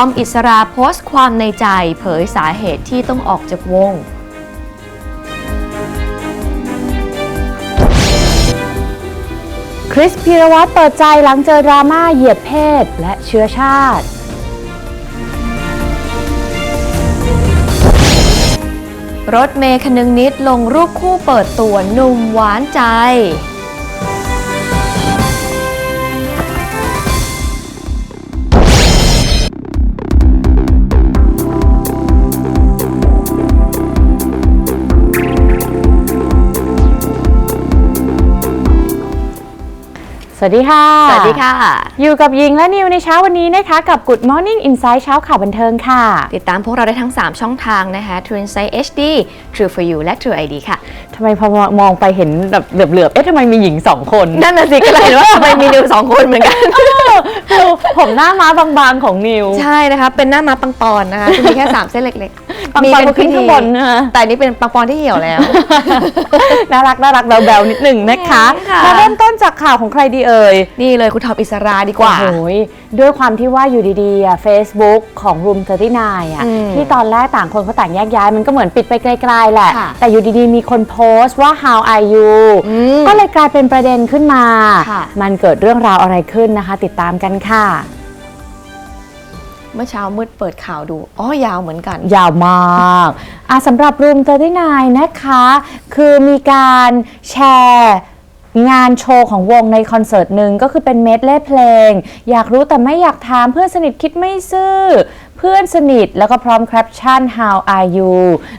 อมอิสราโพสต์ความในใจเผยสาเหตุที่ต้องออกจากวง คริสพีรวัตรเปิดใจหลังเจอดราม่าเหยียดเพศและเชื้อชาติ รถเมย์คนึงนิดลงรูปคู่เปิดตัวหนุ่มหวานใจ สวัสดีค่ะ สวัสดีค่ะ อยู่กับยิงและนิวในเช้าวันนี้นะคะกับ Good Morning Insight เช้าข่าวบันเทิงค่ะ ติดตามพวกเราได้ทั้ง 3 ช่องทางนะคะ True Insight HD True for You และ True ID ค่ะทำไมพอมองไปเห็นแบบเหลือบๆ เอ๊ะทำไมมีหญิงสองคน นั่นน่ะสิก็เลยว่าทำไมมีนิวสองคนเหมือนกันคือผมหน้าม้าบางๆของนิว ใช่นะคะ เป็นหน้าม้าปังปอนนะคะคือมีแค่ 3 เส้นเล็กๆ ปังปอนก็ขึ้นข้างบนนะคะแต่อันนี่เป็นปังปอนที่เหี่ยวแล้ว น่ารักน่ารักแบวๆนิดหนึ่งนะคะค่ะ มาเริ่มต้นจากข่าวของใครดีเอ่ย นี่เลยคุณทอมอิสราดีกว่า โอ้ยด้วยความที่ว่าอยู่ดีๆอะ Facebook ของ Room 39อะอืมที่ตอนแรกต่างคนเขาต่างแยกย้าย มันก็เหมือนปิดไปไกลๆแหละ ค่ะแต่อยู่ดีๆ มีคนโพสต์ว่า how are you อืมก็เลยกลายเป็นประเด็นขึ้นมา ค่ะ มันเกิดเรื่องราวอะไรขึ้นนะคะ ติดตามกันค่ะ เมื่อเช้ามืดเปิดข่าวดูอ๋อยาวเหมือนกัน ยาวมากอะสำหรับ Room 39นายนะคะ คือมีการแชร์งานโชว์ของวงในคอนเสิร์ตหนึ่งก็คือเป็นเมดเล่เพลง อยากรู้แต่ไม่อยากถามเพื่อนสนิทคิดไม่ซื่อ เพื่อนสนิทแล้วก็พร้อมแคปชั่น how are you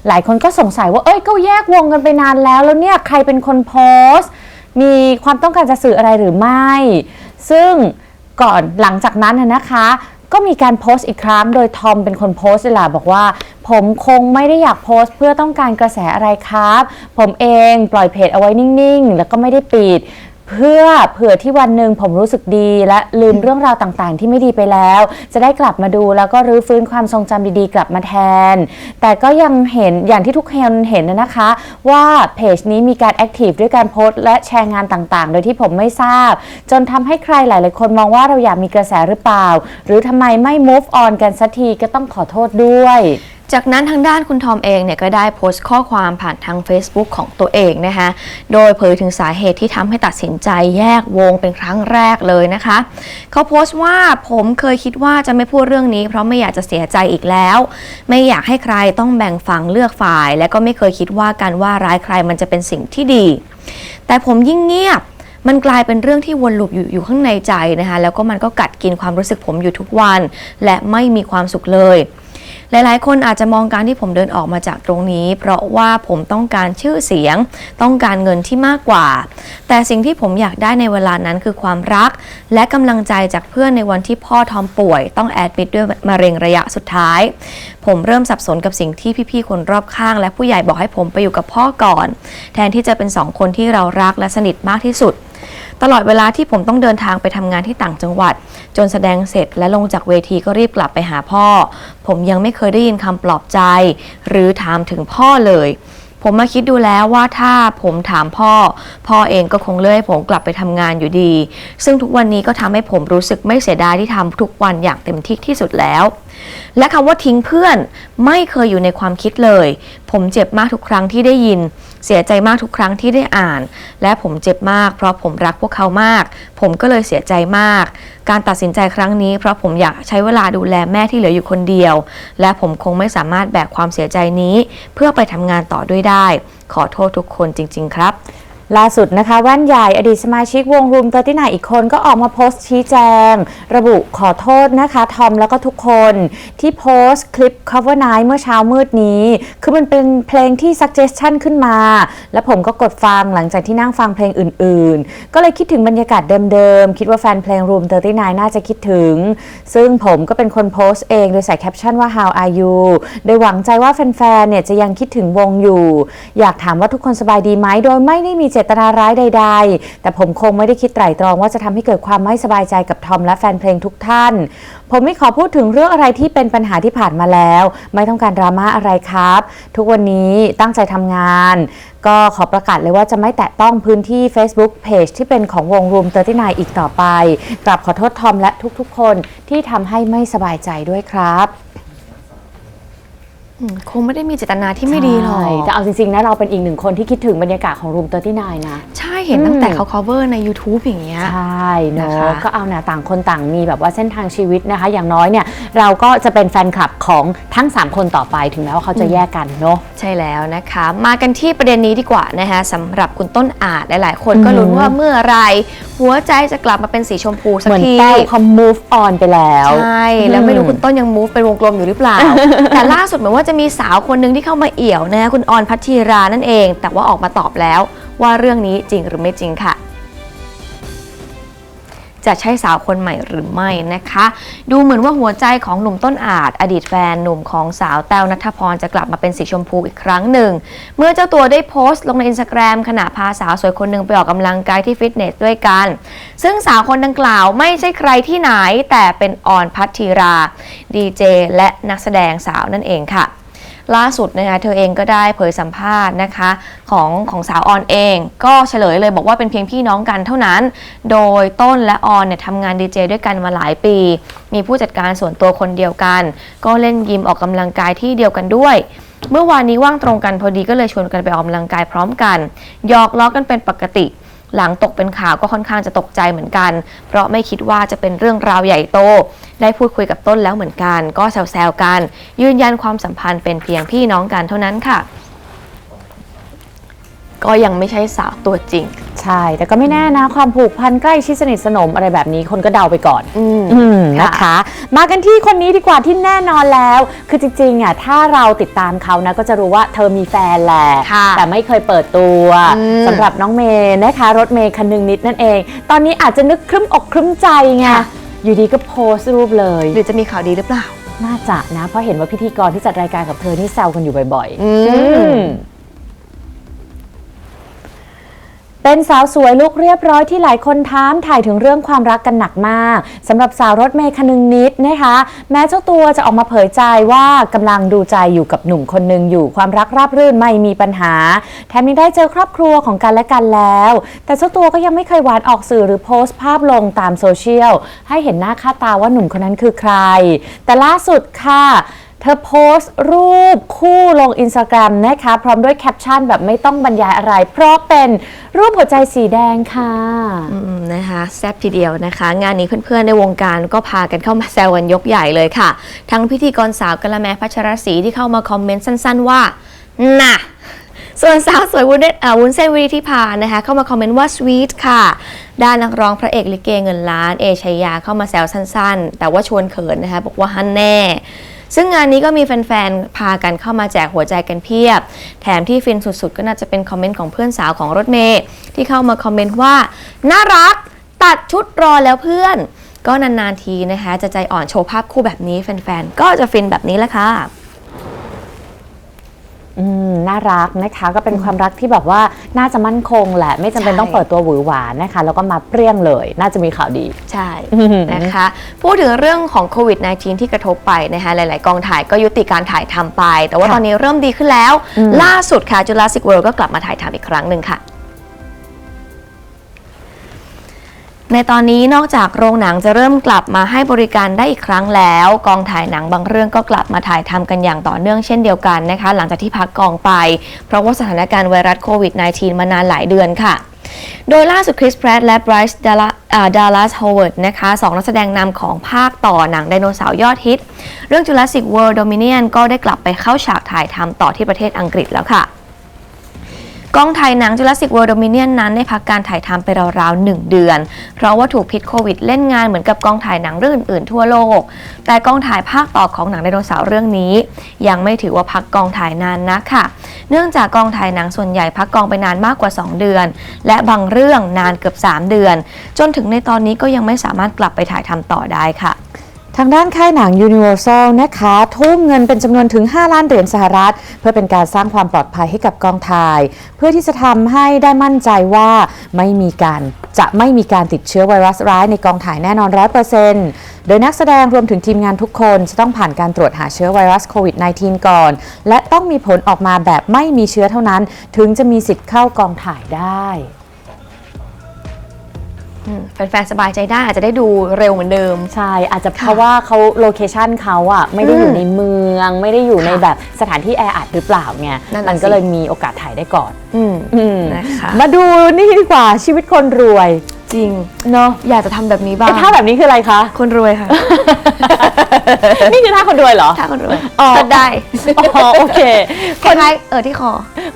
หลายคนก็สงสัยว่า เอ้ยก็แยกวงกันไปนานแล้ว แล้วเนี่ยใครเป็นคนโพสต์ มีความต้องการจะสื่ออะไรหรือไม่ ซึ่งก่อนหลังจากนั้นนะคะ ก็มีการโพสต์อีกครั้ง โดยทอมเป็นคนโพสต์เลยล่ะบอกว่า ผมคงไม่ได้อยากโพสต์ เพื่อต้องการกระแสอะไรครับ ผมเองปล่อยเพจเอาไว้นิ่งๆ แล้วก็ไม่ได้ปิด เพื่อเผื่อที่วันหนึ่งผมรู้สึกดีและลืมเรื่องราวต่างๆ ที่ไม่ดีไปแล้ว จะได้กลับมาดูแล้วก็รื้อฟื้นความทรงจำดีๆ กลับมาแทน แต่ก็ยังเห็นอย่างที่ทุกคนเห็นนะนะคะ ว่าเพจนี้มีการแอคทีฟด้วยการโพสต์และแชร์งานต่างๆ โดยที่ผมไม่ทราบ จนทำให้ใครหลายๆคนมองว่าเราอยากมีกระแสหรือเปล่า หรือทำไมไม่ move on กันสักทีก็ต้องขอโทษด้วย จากนั้นทางด้านคุณทอมเองเนี่ยก็ได้โพสต์ข้อความผ่านทาง Facebook ของตัวเองนะคะโดยเผยถึงสาเหตุที่ทำให้ตัดสินใจแยกวงเป็นครั้งแรกเลยนะคะ เขาโพสต์ว่าผมเคยคิดว่าจะไม่พูดเรื่องนี้ เพราะไม่อยากจะเสียใจอีกแล้ว ไม่อยากให้ใครต้องแบ่งฝั่งเลือกฝ่าย และก็ไม่เคยคิดว่าการว่าร้ายใครมันจะเป็นสิ่งที่ดี แต่ผมยิ่งเงียบมันกลายเป็นเรื่องที่วนลูปอยู่อยู่ข้างในใจนะคะแล้วก็มันก็กัดกินความรู้สึกผมอยู่ทุกวัน และไม่มีความสุขเลย หลายๆ คนอาจจะมองการที่ผมเดินออกมาจากตรงนี้ เพราะว่าผมต้องการชื่อเสียง ต้องการเงินที่มากกว่า แต่สิ่งที่ผมอยากได้ในเวลานั้นคือความรัก และกำลังใจจากเพื่อนในวันที่พ่อทอมป่วย ต้องแอดมิดด้วยมะเร็งระยะสุดท้าย ผมเริ่มสับสนกับสิ่งที่พี่ๆคนรอบข้าง และผู้ใหญ่บอกให้ผมไปอยู่กับพ่อก่อน แทนที่จะเป็นสองคนที่เรารักและสนิทมากที่สุด ตลอดเวลาที่ผมต้องเดินทางไปทำงานที่ต่างจังหวัด จนแสดงเสร็จและลงจากเวทีก็รีบกลับไปหาพ่อ ผมยังไม่เคยได้ยินคำปลอบใจ หรือถามถึงพ่อเลย ผมมาคิดดูแล้วว่าถ้าผมถามพ่อ พ่อเองก็คงเลื่อยผมกลับไปทำงานอยู่ดี ซึ่งทุกวันนี้ก็ทำให้ผมรู้สึกไม่เสียดายที่ทำทุกวันอย่างเต็มที่ที่สุดแล้ว และคำว่าทิ้งเพื่อนไม่เคยอยู่ในความคิดเลย ผมเจ็บมากทุกครั้งที่ได้ยิน เสียใจมากทุกครั้งที่ได้อ่าน และผมเจ็บมาก เพราะผมรักพวกเขามาก ผมก็เลยเสียใจมาก การตัดสินใจครั้งนี้ เพราะผมอยากใช้เวลาดูแลแม่ที่เหลืออยู่คนเดียว และผมคงไม่สามารถแบกความเสียใจนี้ เพื่อไปทำงานต่อด้วยได้ ขอโทษทุกคนจริง ๆ ครับ ล่าสุดนะคะแว่นใหญ่อดีตสมาชิกวงรูมเตอร์ที่ไหนอีกคนก็ออกมาโพสต์ชี้แจง ระบุขอโทษนะคะ ทอมแล้วก็ทุกคนที่โพสต์คลิป cover night เมื่อเช้ามืดนี้ คือมันเป็นเพลงที่ suggestion ขึ้นมา แล้วผมก็กดฟังหลังจากที่นั่งฟังเพลงอื่นๆ ก็เลยคิดถึงบรรยากาศเดิมๆ คิดว่าแฟนเพลงรูมเตอร์ที่น่าจะคิดถึง ซึ่งผมก็เป็นคนโพสต์เองโดยใส่แคปชั่นว่า how are you โดยหวังใจว่าแฟนๆเนี่ยจะยังคิดถึงวงอยู่ อยากถามว่าทุกคนสบายดีไหมโดยไม่ได้มีเจจตนาร้ายใด ๆ แต่ผมคงไม่ได้คิดไตร่ตรองว่าจะทำให้เกิดความไม่สบายใจกับทอมและแฟนเพลงทุกท่าน ผมไม่ขอพูดถึงเรื่องอะไรที่เป็นปัญหาที่ผ่านมาแล้ว ไม่ต้องการดราม่าอะไรครับ ทุกวันนี้ตั้งใจทำงาน ก็ขอประกาศเลยว่าจะไม่แตะต้องพื้นที่ Facebook Page ที่เป็นของวง Room 39อีกต่อไปกราบขอโทษทอมและทุกๆ คนที่ทำให้ไม่สบายใจด้วยครับ คงไม่ได้มีเจตนาที่ไม่ดีหรอกใช่แต่เอาจริง ๆ นะเราเป็นอีกหนึ่งคนที่คิดถึงบรรยากาศของ Room 39นะ ใช่เห็นตั้งแต่เขา cover ใน YouTube อย่างเงี้ย ใช่เนนะคะอะก็เอานะต่างคนต่างมีแบบว่าเส้นทางชีวิตนะคะ อย่างน้อยเนี่ย เราก็จะเป็นแฟนคลับของทั้ง 3 คนต่อไปถึงแม้ว่าเขาจะแยกกันเนาะใช่แล้วนะคะ มากันที่ประเด็นนี้ดีกว่านะคะสำหรับคุณต้นอาจหลาย ๆ คนก็อืมลุ้นว่าเมื่อไหร หัวใจจะกลับมาเป็นสีชมพูสักเหมือนที แต้วเขา move on ไปแล้ว ใช่ แล้วไม่รู้คุณต้นยัง move เป็นวงกลมอยู่หรือเปล่า แต่ล่าสุดเหมือนว่าจะมีสาวคนหนึ่งที่เข้ามาเอี่ยวนะคะคุณออนพัทธีรานั่นเอง แต่ว่าออกมาตอบแล้วว่าเรื่องนี้จริงหรือไม่จริงค่ะ จะใช่สาวคนใหม่หรือไม่นะคะ ดูเหมือนว่าหัวใจของหนุ่มต้นอาจ อดีตแฟนหนุ่มของสาวแต้วนัทพรจะกลับมาเป็นสีชมพูอีกครั้งหนึ่ง เมื่อเจ้าตัวได้โพสต์ลงในอินสตาแกรมขณะพาสาวสวยคนหนึ่งไปออกกำลังกายที่ฟิตเนสด้วยกัน ซึ่งสาวคนดังกล่าวไม่ใช่ใครที่ไหนแต่เป็นออนพัทธีรา ดีเจและนักแสดงสาวนั่นเองค่ะ ล่าสุดนะคะเธอเองก็ได้เผยสัมภาษณ์นะคะของของสาวออนเอง ก็เฉลยเลยบอกว่าเป็นเพียงพี่น้องกันเท่านั้น โดยต้นและออนเนี่ยทำงานดีเจด้วยกันมาหลายปี มีผู้จัดการส่วนตัวคนเดียวกัน ก็เล่นยิมออกกำลังกายที่เดียวกันด้วยเมื่อวานนี้ว่างตรงกันพอดีก็เลยชวนกันไปออกกำลังกายพร้อมกัน หยอกล้อกันเป็นปกติ หลังตกเป็นข่าวก็ค่อนข้างจะตกใจเหมือนกัน เพราะไม่คิดว่าจะเป็นเรื่องราวใหญ่โต ได้พูดคุยกับต้นแล้วเหมือนกัน ก็แซวๆกัน ยืนยันความสัมพันธ์เป็นเพียงพี่น้องกันเท่านั้นค่ะ ก็ยังไม่ใช่สาวตัวจริง ใช่ แต่ก็ไม่แน่นะ ความผูกพันใกล้ชิดสนิทสนมอะไรแบบนี้คนก็เดาไปก่อนอืมอืมค่ะนะคะ มากันที่คนนี้ดีกว่าที่แน่นอนแล้ว คือจริงๆอะถ้าเราติดตามเขานะ ก็จะรู้ว่าเธอมีแฟนแหละค่ะแต่ไม่เคยเปิดตัวอืมสำหรับน้องเมย์นะคะรถเมย์คันนึงนิดนั่นเอง ตอนนี้อาจจะนึกครึ้มอกครึ้มใจไงค่ะ อยู่ดีก็โพสต์รูปเลย หรือจะมีข่าวดีหรือเปล่า น่าจะนะ เพราะเห็นว่าพิธีกรที่จัดรายการกับเธอนี่แซวกันอยู่บ่อยๆ อืม เป็นสาวสวยลุกเรียบร้อยที่หลายคนถามถ่ายถึงเรื่องความรักกันหนักมากสำหรับสาวรถเมย์คนึงนิดนะคะ แม้เจ้าตัวจะออกมาเผยใจว่ากำลังดูใจอยู่กับหนุ่มคนหนึ่งอยู่ความรักราบรื่นไม่มีปัญหา แถมยังได้เจอครอบครัวของกันและกันแล้ว แต่เจ้าตัวก็ยังไม่เคยหวานออกสื่อหรือโพสต์ภาพลงตามโซเชียลให้เห็นหน้าค่าตาว่าหนุ่มคนนั้นคือใคร แต่ล่าสุดค่ะ เธอโพสต์รูปคู่ลงอินสตาแกรมนะคะ พร้อมด้วยแคปชั่นแบบไม่ต้องบรรยายอะไร เพราะเป็นรูปหัวใจสีแดงค่ะ อืมนะคะแซบทีเดียวนะคะ งานนี้เพื่อนๆในวงการก็พากันเข้ามาแซวกันยกใหญ่เลยค่ะ ทั้งพิธีกรสาวกะละแมพัชรศรีที่เข้ามาคอมเมนต์สั้น ๆ ว่า น่ะส่วนสาวสวยวุ้นเดอ่าวุ้นเส้นวิริธิพานะคะเข้ามาคอมเมนต์ว่าสวีทค่ะ ด้านนักร้องพระเอกลิเกเงินล้าน เอชัยยาเข้ามาแซวสั้นๆ แต่ว่าชวนเขินนะคะบอกว่าฮันแน่ ซึ่งงานนี้ก็มีแฟนๆ พากันเข้ามาแจกหัวใจกันเพียบ แถมที่ฟินสุดๆ ก็น่าจะเป็นคอมเมนต์ของเพื่อนสาวของรถเมย์ที่เข้ามาคอมเมนต์ว่า น่ารักตัดชุดรอแล้วเพื่อน ก็นานๆทีนะคะ จะใจอ่อนโชว์ภาพคู่แบบนี้แฟนๆ ก็จะฟินแบบนี้แหละค่ะ น่ารักนะคะ ก็เป็นความรักที่แบบว่าน่าจะมั่นคงแหละ ไม่จำเป็นใช่ต้องเปิดตัวหวือหวานะคะ แล้วก็มาเปรี้ยงเลย น่าจะมีข่าวดี ใช่อืมนะคะ พูดถึงเรื่องของโควิด -19 ที่กระทบไปนะคะหลาย ๆ กองถ่ายก็ยุติการถ่ายทำไป แต่ว่าค่ะตอนนี้เริ่มดีขึ้นแล้วอืมล่าสุดค่ะ Jurassic World ก็กลับมาถ่ายทำอีกครั้งหนึ่งค่ะ ในตอนนี้นอกจากโรงหนังจะเริ่มกลับมาให้บริการได้อีกครั้งแล้ว กองถ่ายหนังบางเรื่องก็กลับมาถ่ายทำกันอย่างต่อเนื่องเช่นเดียวกันนะคะ หลังจากที่พักกองไป เพราะว่าสถานการณ์ไวรัสโควิด -19 มานานหลายเดือนค่ะ โดยล่าสุดคริสแพรตและไบรซ์ดัลลัสฮาวเวิร์ดนะคะสองนักแสดงนำของภาคต่อหนังไดโนเสาร์ยอดฮิต เรื่อง Jurassic World Dominion ก็ได้กลับไปเข้าฉากถ่ายทำต่อที่ประเทศอังกฤษแล้วค่ะ กองถ่ายหนัง Jurassic World Dominion นั้นได้พักการถ่ายทำไปราวๆ 1 เดือน เพราะว่าถูกพิษโควิดเล่นงานเหมือนกับกองถ่ายหนังเรื่องอื่นๆทั่วโลก แต่กองถ่ายภาคต่อของหนังไดโนเสาร์เรื่องนี้ ยังไม่ถือว่าพักกองถ่ายนานนักค่ะ เนื่องจากกองถ่ายหนังส่วนใหญ่พักกองไปนานมากกว่า 2 เดือน และบางเรื่องนานเกือบ 3 เดือน จนถึงในตอนนี้ก็ยังไม่สามารถกลับไปถ่ายทำต่อได้ค่ะ ทางด้านค่ายหนัง Universal นะคะ ทุ่มเงินเป็นจำนวนถึง 5 ล้านเหรียญสหรัฐ เพื่อเป็นการสร้างความปลอดภัยให้กับกองถ่าย เพื่อที่จะทำให้ได้มั่นใจว่าไม่มีการจะไม่มีการติดเชื้อไวรัสร้ายในกองถ่ายแน่นอน100%โดยนักแสดงรวมถึงทีมงานทุกคนจะต้องผ่านการตรวจหาเชื้อไวรัสโควิด -19 ก่อน และต้องมีผลออกมาแบบไม่มีเชื้อเท่านั้น ถึงจะมีสิทธิ์เข้ากองถ่ายได้ แฟนๆสบายใจได้อาจจะได้ดูเร็วเหมือนเดิม ใช่ อาจจะเพราะว่าเขาโลเคชันเขาอะไม่ได้อยู่ในเมือง ไม่ได้อยู่ในค่ะแบบสถานที่แออัดหรือเปล่าไงนั่นน่ะมันก็สิ เลยมีโอกาสถ่ายได้ก่อนอืมอืมนะคะมาดูนี่ดีกว่าชีวิตคนรวยจริง เนาะอยากจะทำแบบนี้บ้างไอ้ท่าแบบนี้คืออะไรคะ คนรวยค่ะ นี่คือท่าคนรวยเหรอถ้าคนรวยอ๋อ ก็ได้อ๋อโอเคคล้ายๆเออที่คอ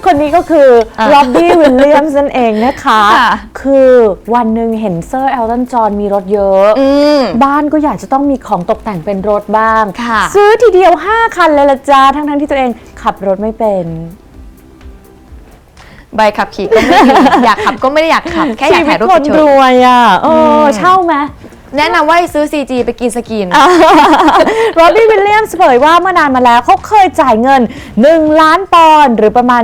คนนี้ก็คืออะโรบบี้วิลเลียมส์นั่นเองนะคะ ค่ะ คือวันหนึ่งเห็นเซอร์เอลตันจอห์นมีรถเยอะ อืม บ้านก็อยากจะต้องมีของตกแต่งเป็นรถบ้าง ค่ะ ซื้อทีเดียว 5 คันเลยละจ้าทั้งๆที่ตัวเองขับรถไม่เป็น ใบขับขี่ก็ไม่มีอยากขับก็ไม่ได้อยากขับ แค่อยากถ่ายรูปชีวิตคนเฉรยวยอะเอออมเช่าไหมๆ แนะนำว่าให้ซื้อ CG ไปกินสกิน โรบบี้วิลเลียมส์เผยว่าเมื่อนานมาแล้วเขาเคยจ่ายเงิน 1 ล้านปอนด์หรือประมาณ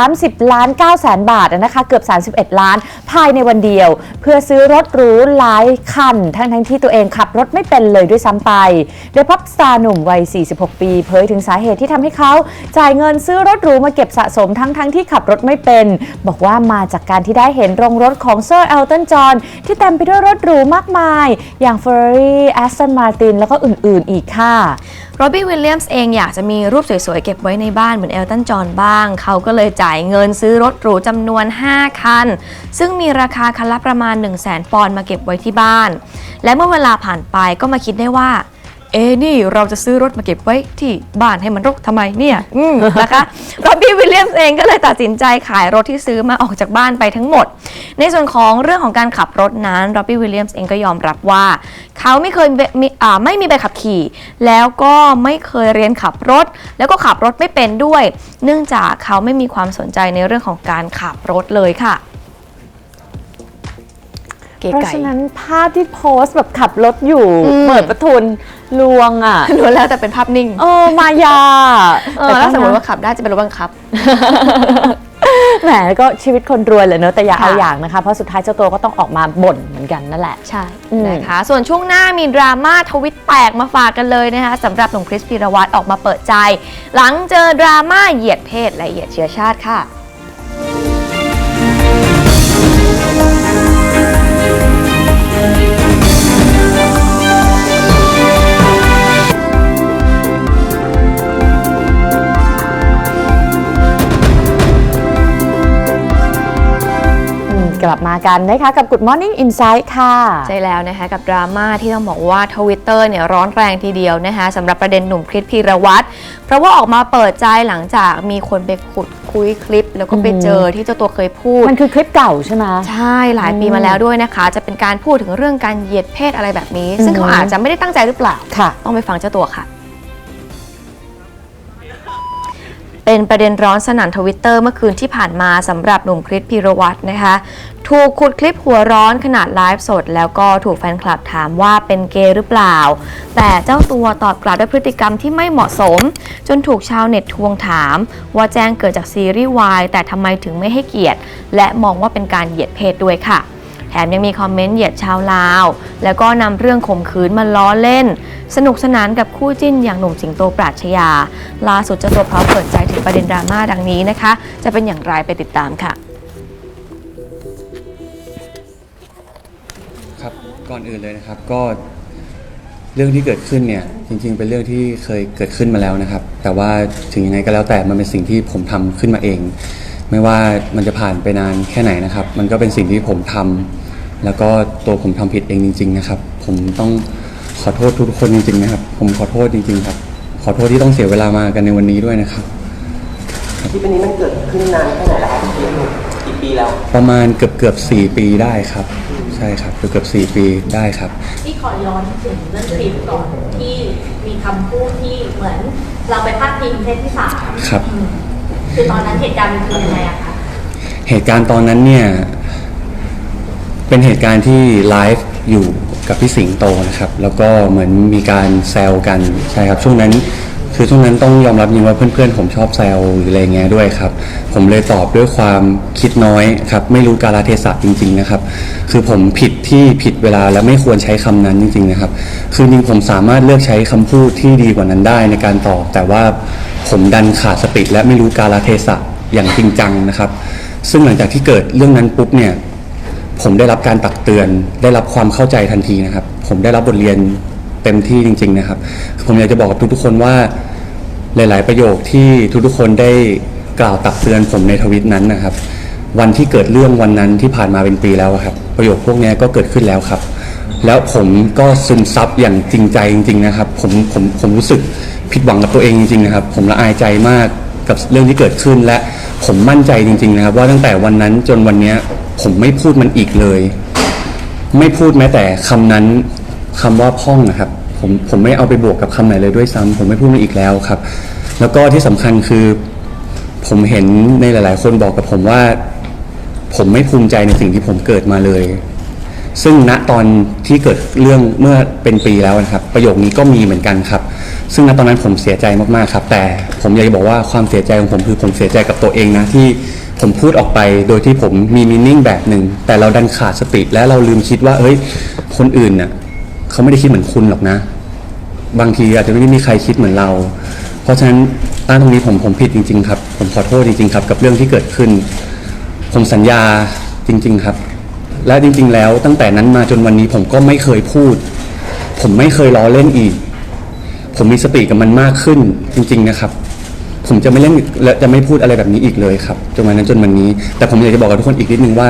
30 ล้าน9แสนบาทนะคะ เกือบ 31 ล้านภายในวันเดียว เพื่อซื้อรถหรูหลายคัน ทั้งทั้งๆที่ตัวเองขับรถไม่เป็นเลยด้วยซ้ำไป โดยพับสตาร์หนุ่มวัย 46 ปี เผยถึงสาเหตุที่ทำให้เขาจ่ายเงินซื้อรถหรูมาเก็บสะสมทั้งทั้งๆที่ขับรถไม่เป็น บอกว่ามาจากการที่ได้เห็นโรงรถของเซอร์เอลตันจอห์นที่เต็มไปด้วยรถหรูมากมายอย่าง Ferrari Aston Martin แล้วก็อื่นๆอีกค่ะโรบบี้วิลเลียมส์เองอยากจะมีรูปสวยๆ เก็บไว้ในบ้านเหมือนเอลตันจอห์นบ้าง เขาก็เลยจ่ายเงินซื้อรถหรูจำนวน 5 คัน ซึ่งมีราคาคันละประมาณ 1 0 0 0 0แปอนด์มาเก็บไว้ที่บ้าน และเมื่อเวลาผ่านไปก็มาคิดได้ว่า เอ๊ะนี่เราจะซื้อรถมาเก็บไว้ที่บ้านให้มันรกทำไมเนี่ยอืมนะคะโรบบี้วิลเลียมส์เองก็เลยตัดสินใจขายรถที่ซื้อมาออกจากบ้านไปทั้งหมด ในส่วนของเรื่องของการขับรถนั้นโรบบี้วิลเลียมส์เองก็ยอมรับว่า เขาไม่เคยมีอ่าไม่มีใบขับขี่ แล้วก็ไม่เคยเรียนขับรถ แล้วก็ขับรถไม่เป็นด้วย เนื่องจากเขาไม่มีความสนใจในเรื่องของการขับรถเลยค่ะ เก๋เพราะไก่ ฉะนั้นภาพที่โพสต์แบบขับรถอยู่ อืม เปิดประทุน ลวงอะล้วนแล้วแต่เป็นภาพนิ่งเออมายาเออก็ถ้าสมมตินะว่าขับได้จะเป็นรถบังคับ แหมก็ชีวิตคนรวยเลยเนอะแต่อย่าค่ะเอาอย่างนะคะ เพราะสุดท้ายเจ้าตัวก็ต้องออกมาบ่นเหมือนกันนั่นแหละ ใช่อืม นะคะ ส่วนช่วงหน้ามีดราม่าทวิตแตกมาฝากกันเลยนะคะสำหรับหนุ่มคริสพีรวัตรออกมาเปิดใจ หลังเจอดราม่าเหยียดเพศและเหยียดเชื้อชาติค่ะ กลับมากันนะคะกับ Good Morning Insight ค่ะ ใช่แล้วนะคะกับดราม่าที่ต้องบอกว่าทวิตเตอร์เนี่ยร้อนแรงทีเดียวนะคะสำหรับประเด็นหนุ่มคริสพีรวัตรเพราะว่าออกมาเปิดใจหลังจากมีคนไปขุดคุยคลิป แล้วก็ไปเจอที่เจ้าตัวเคยพูด มันคือคลิปเก่าใช่ไหมใช่หลายปีมาแล้วด้วยนะคะ จะเป็นการพูดถึงเรื่องการเหยียดเพศอะไรแบบนี้ ซึ่งเขาอือฮึอาจจะไม่ได้ตั้งใจหรือเปล่าค่ะต้องไปฟังเจ้าตัวค่ะ เป็นประเด็นร้อนสนั่นทวิตเตอร์เมื่อคืนที่ผ่านมาสำหรับหนุ่มคริสพีรวัตรนะคะ ถูกขุดคลิปหัวร้อนขนาดไลฟ์สด แล้วก็ถูกแฟนคลับถามว่าเป็นเกย์หรือเปล่า แต่เจ้าตัวตอบกลับด้วยพฤติกรรมที่ไม่เหมาะสม จนถูกชาวเน็ตทวงถาม ว่าแจ้งเกิดจากซีรีส์วายแต่ทำไมถึงไม่ให้เกียรติ และมองว่าเป็นการเหยียดเพศด้วยค่ะ แถมยังมีคอมเมนต์เหยียดชาวลาว แล้วก็นำเรื่องข่มขืนมาล้อเล่น สนุกสนานกับคู่จิ้นอย่างหนุ่มสิงโตปราชญาล่าสุดเจ้าตัวพร้อมเปิดใจถึงประเด็นดราม่าดังนี้นะคะ จะเป็นอย่างไรไปติดตามค่ะ ครับก่อนอื่นเลยนะครับก็เรื่องที่เกิดขึ้นเนี่ยจริง ๆ เป็นเรื่องที่เคยเกิดขึ้นมาแล้วนะครับ แต่ว่าถึงยังไงก็แล้วแต่มันเป็นสิ่งที่ผมทำขึ้นมาเอง ไม่ว่ามันจะผ่านไปนานแค่ไหนนะครับ มันก็เป็นสิ่งที่ผมทำแล้วก็ตัวผมทำผิดเองจริง ๆ นะครับ ผมต้องขอโทษทุกๆคนจริงๆนะครับ ผมขอโทษจริง ๆ ครับ ขอโทษที่ต้องเสียเวลามากันในวันนี้ด้วยนะครับคลิปอันนี้มันเกิดขึ้นนานแค่ไหนแล้วครับกี่กี่ปีแล้ว ประมาณเกือบเกือบๆสี่ปีได้ครับ ใช่ครับเกือบเกือบๆสี่ปีได้ครับที่ขอย้อนถึงเรื่องคลิปก่อนที่มีคำพูดที่เหมือน เราไปพาดพิงเพศที่สามครับอืม คือตอนนั้นเหตุการณ์มันคือยังไงอะคะเหตุการณ์ตอนนั้นเนี่ย เป็นเหตุการณ์ที่ไลฟ์อยู่กับพี่สิงโตนะครับ แล้วก็เหมือนมีการแซวกันใช่ครับช่วงนั้น คือช่วงนั้นต้องยอมรับจริงว่าเพื่อนๆ ผมชอบแซวหรืออะไรเงี้ยด้วยครับ ผมเลยตอบด้วยความคิดน้อยครับ ไม่รู้กาลเทศะจริง ๆนะครับ คือผมผิดที่ผิดเวลาและไม่ควรใช้คำนั้นจริง ๆนะครับ คือจริงๆผมสามารถเลือกใช้คำพูดที่ดีกว่านั้นได้ในการตอบแต่ว่า ผมดันขาดสติและไม่รู้กาลเทศะอย่างจริงจังนะครับ ซึ่งหลังจากที่เกิดเรื่องนั้นปุ๊บเนี่ย ผมได้รับการตักเตือน ได้รับความเข้าใจทันทีนะครับ ผมได้รับบทเรียนเต็มที่จริง ๆนะครับ ผมอยากจะบอกกับทุกๆคนว่าหลาย ๆ ประโยคที่ทุกๆคนได้กล่าวตักเตือนผมในทวิตนั้นนะครับ วันที่เกิดเรื่องวันนั้นที่ผ่านมาเป็นปีแล้วครับ ประโยคพวกนี้ก็เกิดขึ้นแล้วครับ แล้วผมก็ซึมซับอย่างจริงใจจริง ๆ นะครับ ผมผมผมรู้สึก ผิดหวังกับตัวเองจริงๆนะครับ ผมละอายใจมากกับเรื่องที่เกิดขึ้นและผมมั่นใจจริง ๆ นะครับ ว่าตั้งแต่วันนั้นจนวันเนี้ย ผมไม่พูดมันอีกเลย ไม่พูดแม้แต่คำนั้นคำว่าพ่องนะครับ ผมผมไม่เอาไปบวกกับคำไหนเลยด้วยซ้ำผมไม่พูดมันอีกแล้วครับ แล้วก็ที่สำคัญคือ ผมเห็นในหลาย ๆ คนบอกกับผมว่า ผมไม่ภูมิใจในสิ่งที่ผมเกิดมาเลย ซึ่งณตอนที่เกิดเรื่องเมื่อเป็นปีแล้วนะครับ ประโยคนี้ก็มีเหมือนกันครับ ซึ่งณตอนนั้นผมเสียใจมากๆครับ แต่ผมอยากจะบอกว่าความเสียใจของผมคือผมเสียใจกับตัวเองนะที่ผมพูดออกไปโดยที่ผมมีมินิ่งแบบหนึ่งแต่เราดันขาดสติและเราลืมคิดว่าเฮ้ยคนอื่นน่ะเขาไม่ได้คิดเหมือนคุณหรอกนะ บางทีอาจจะไม่ได้มีใครคิดเหมือนเรา เพราะฉะนั้นต้านตรงนี้ผมผมผิดจริง ๆ ครับ ผมขอโทษจริง ๆ ครับ กับเรื่องที่เกิดขึ้น ผมสัญญาจริง ๆ ครับ และจริง ๆ แล้วตั้งแต่นั้นมาจนวันนี้ผมก็ไม่เคยพูด ผมไม่เคยล้อเล่นอีก ผมมีสติกับมันมากขึ้นจริง ๆนะครับ ผมจะไม่เล่นและจะไม่พูดอะไรแบบนี้อีกเลยครับจนวันนั้นจนวันนี้ แต่ผมอยากจะบอกกับทุกคนอีกนิดนึงว่า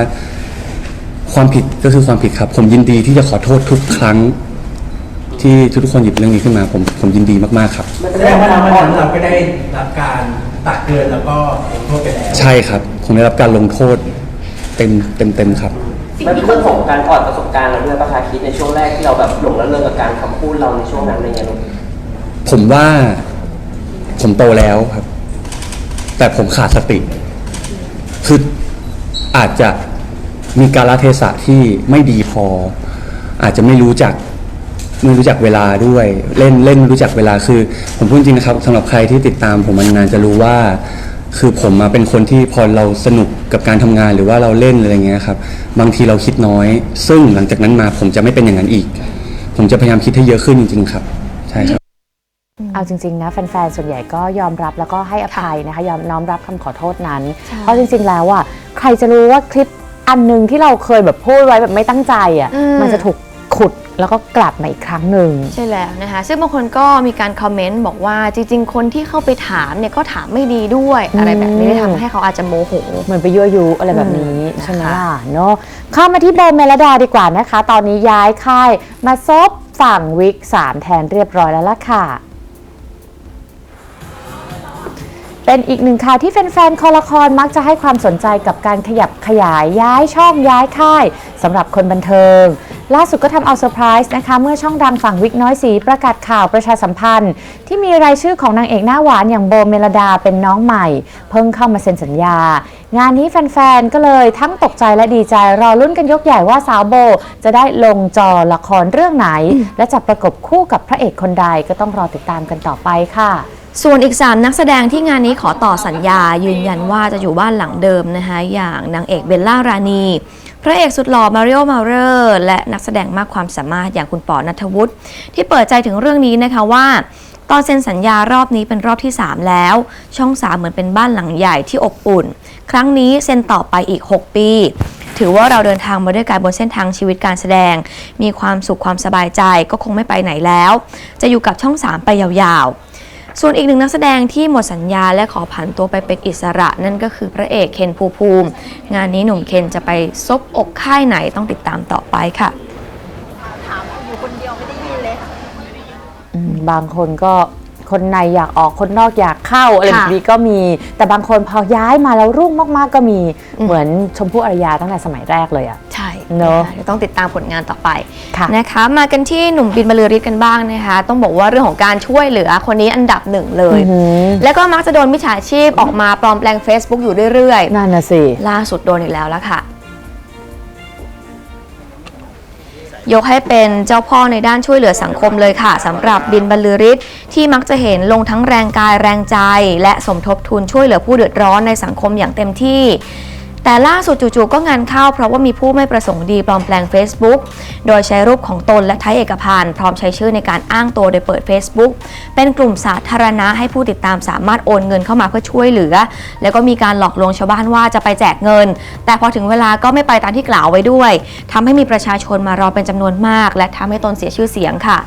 ความผิดก็คือความผิดครับ ผมยินดีที่จะขอโทษทุกครั้ง ที่ทุกๆคนหยิบเรื่องนี้ขึ้นมา ผมผมยินดีมากๆครับมันแสแสดดงงว่าว่าเราเราวันอ่อนนั้นเราก็ได้รับการตักเตือนแล้วก็ลงโทษไปแล้วใช่ครับ ผมได้รับการลงโทษเต็มเต็มเต็มครับ สิ่งมันที่เป็นคเรื่อนงของการอ่อนประสบการณ์เราด้วยประคาคิดในช่วงแรกที่เราแบบหลงระเริงกับการคำพูดเราในช่วงนั้นอะไรเงี้ยลูก ผมว่าผมโตแล้วครับ แต่ผมขาดสติ คืออาจจะมีการละเทศะที่ไม่ดีพอ อาจจะไม่รู้จักไม่รู้จักเวลาด้วย เล่นเล่นรู้จักเวลาคือ ผมพูดจริงนะครับสำหรับใครที่ติดตามผมมานานจะรู้ว่า คือผมมาเป็นคนที่พอเราสนุกกับการทำงานหรือว่าเราเล่นอะไรเงี้ยครับ บางทีเราคิดน้อย ซึ่งหลังจากนั้นมาผมจะไม่เป็นอย่างนั้นอีก ผมจะพยายามคิดให้เยอะขึ้นจริง ๆ ครับ ใช่ครับ เอาจริงๆนะแฟนๆส่วนใหญ่ก็ยอมรับแล้วก็ให้อภัยนะคะยอมน้อมรับคำขอโทษนั้นใช่เพราะจริงๆแล้วอะใครจะรู้ว่าคลิปอันหนึงที่เราเคยแบบพูดไว้แบบไม่ตั้งใจอะอืมมันจะถูกขุดแล้วก็กลับมาอีกครั้งหนึ่งใช่แล้วนะคะซึ่งบางคนก็มีการคอมเมนต์บอกว่าจริง ๆ คนที่เข้าไปถามเนี่ยก็ถามไม่ดีด้วย อะไรแบบนี้อืมทำให้เขาอาจจะโมโหเหมือนไปยั่วยุอะไรแบบนี้อืมใช่ไหมนะคะล่ะเนาะเข้ามาที่โบเมลดาดีกว่านะคะ ตอนนี้ย้ายค่ายมาซบฝั่งวิก3แทนเรียบร้อยแล้วล่ะค่ะ เป็นอีกหนึ่งข่าวที่แฟนๆคอละครมักจะให้ความสนใจกับการขยับขยายย้ายช่องย้ายค่ายสำหรับคนบันเทิง ล่าสุดก็ทำเอาเซอร์ไพรส์นะคะ เมื่อช่องดังฝั่งวิกน้อยสีประกาศข่าวประชาสัมพันธ์ ที่มีรายชื่อของนางเอกหน้าหวานอย่างโบเมลดาเป็นน้องใหม่ เพิ่งเข้ามาเซ็นสัญญา งานนี้แฟนๆก็เลยทั้งตกใจและดีใจรอลุ้นกันยกใหญ่ว่าสาวโบ จะได้ลงจอละครเรื่องไหน และจะประกบคู่กับพระเอกคนใดก็ต้องรอติดตามกันต่อไปค่ะ ส่วนอีก 3 นักแสดงที่งานนี้ขอต่อสัญญา ยืนยันว่าจะอยู่บ้านหลังเดิมนะคะอย่างนางเอกเบลล่ารานี พระเอกสุดหล่อมาริโอมาเรอร์และนักแสดงมากความสามารถอย่างคุณปอนัทวุฒิที่เปิดใจถึงเรื่องนี้นะคะว่าตอนเซ็นสัญญารอบนี้เป็นรอบที่ 3 แล้ว ช่อง 3 เหมือนเป็นบ้านหลังใหญ่ที่อบอุ่น ครั้งนี้เซ็นต่อไปอีก 6 ปี ถือว่าเราเดินทางมาด้วยกันบนเส้นทางชีวิตการแสดง มีความสุขความสบายใจก็คงไม่ไปไหนแล้ว จะอยู่กับช่อง 3 ไปยาวๆ ส่วนอีกหนึ่งนักแสดงที่หมดสัญญาและขอผันตัวไปเป็นอิสระนั่นก็คือพระเอกเคนภูมิภูมิ งานนี้หนุ่มเคนจะไปซบอกค่ายไหนต้องติดตามต่อไปค่ะอืมบางคนก็คนในอยากออกคนนอกอยากเข้าอะไรแบบนี้ก็มี แต่บางคนพอย้ายมาแล้วรุ่งมากๆก็มีอืมเหมือนชมพู่อารยาตั้งแต่สมัยแรกเลยอะใช่ เนอะเดี๋ยวต้องติดตามผลงานต่อไปค่ะ นะคะมากันที่หนุ่มบินบรรลือฤทธิ์กันบ้างนะคะ ต้องบอกว่าเรื่องของการช่วยเหลือคนนี้อันดับหนึ่งเลย อือหือแล้วก็มักจะโดนมิจฉาชีพออกมาปลอมแปลง Facebook อยู่เรื่อยนั่นน่ะสิ ๆ ล่าสุดโดนอีกแล้วแล้วค่ะ ยกให้เป็นเจ้าพ่อในด้านช่วยเหลือสังคมเลยค่ะสำหรับบินบรรลือฤทธิ์ที่มักจะเห็นลงทั้งแรงกายแรงใจ และสมทบทุนช่วยเหลือผู้เดือดร้อนในสังคมอย่างเต็มที่ แต่ล่าสุดจู่ๆก็งานเข้าเพราะว่ามีผู้ไม่ประสงค์ดีปลอมแปลง Facebook โดยใช้รูปของตนและไทยเอกพันธ์พร้อมใช้ชื่อในการอ้างตัวโดยเปิด Facebook เป็นกลุ่มสาธารณะให้ผู้ติดตามสามารถโอนเงินเข้ามาเพื่อช่วยเหลือ แล้วก็มีการหลอกลวงชาวบ้านว่าจะไปแจกเงิน แต่พอถึงเวลาก็ไม่ไปตามที่กล่าวไว้ด้วยทำให้มีประชาชนมารอเป็นจำนวนมาก และทำให้ตนเสียชื่อเสียงค่ะ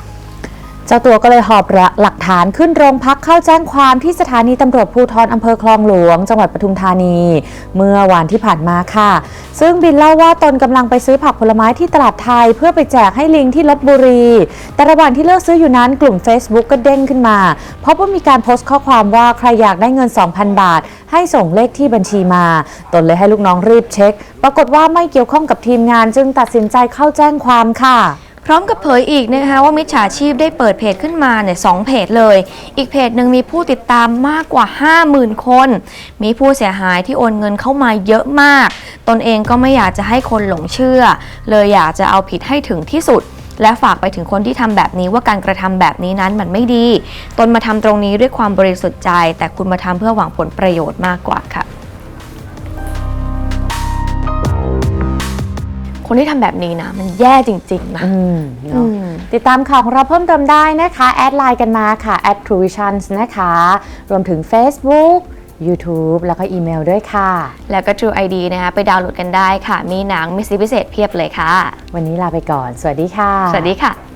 เจ้าตัวก็เลยหอบหลักฐานขึ้นโรงพักเข้าแจ้งความที่สถานีตำรวจภูธรอำเภอคลองหลวง จังหวัดปทุมธานี เมื่อวันที่ผ่านมาค่ะ ซึ่งบินเล่าว่าตนกำลังไปซื้อผักผลไม้ที่ตลาดไทย เพื่อไปแจกให้ลิงที่ลบบุรี แต่ระหว่างที่เลือกซื้ออยู่นั้นกลุ่ม Facebook ก็เด้งขึ้นมาเพบว่ามีการโพสต์ข้อความว่าใครอยากได้เงิน 2,000 บาท ให้ส่งเลขที่บัญชีมา ตนเลยให้ลูกน้องรีบเช็ค ปรากฏว่าไม่เกี่ยวข้องกับทีมงาน จึงตัดสินใจเข้าแจ้งความค่ะ พร้อมกับเผยอีกนะคะว่ามิจฉาชีพได้เปิดเพจขึ้นมาเนี่ยสองเพจเลย อีกเพจหนึ่งมีผู้ติดตามมากกว่า 50,000 คน มีผู้เสียหายที่โอนเงินเข้ามาเยอะมาก ตนเองก็ไม่อยากจะให้คนหลงเชื่อ เลยอยากจะเอาผิดให้ถึงที่สุด และฝากไปถึงคนที่ทำแบบนี้ว่าการกระทำแบบนี้นั้นมันไม่ดี ตนมาทำตรงนี้ด้วยความบริสุทธิ์ใจ แต่คุณมาทำเพื่อหวังผลประโยชน์มากกว่าค่ะ คนที่ทำแบบนี้นะ มันแย่จริง ๆ นะอืมเนอะอืมติดตามข่าวของเราเพิ่มเติมได้นะคะ แอดไลน์กันมาค่ะ at True Visions นะคะ รวมถึง Facebook YouTube แล้วก็อีเมลด้วยค่ะ แล้วก็ True ID นะคะ ไปดาวน์โหลดกันได้ค่ะ มีหนังมีซีรีส์พิเศษเพียบเลยค่ะ วันนี้ลาไปก่อน สวัสดีค่ะ สวัสดีค่ะ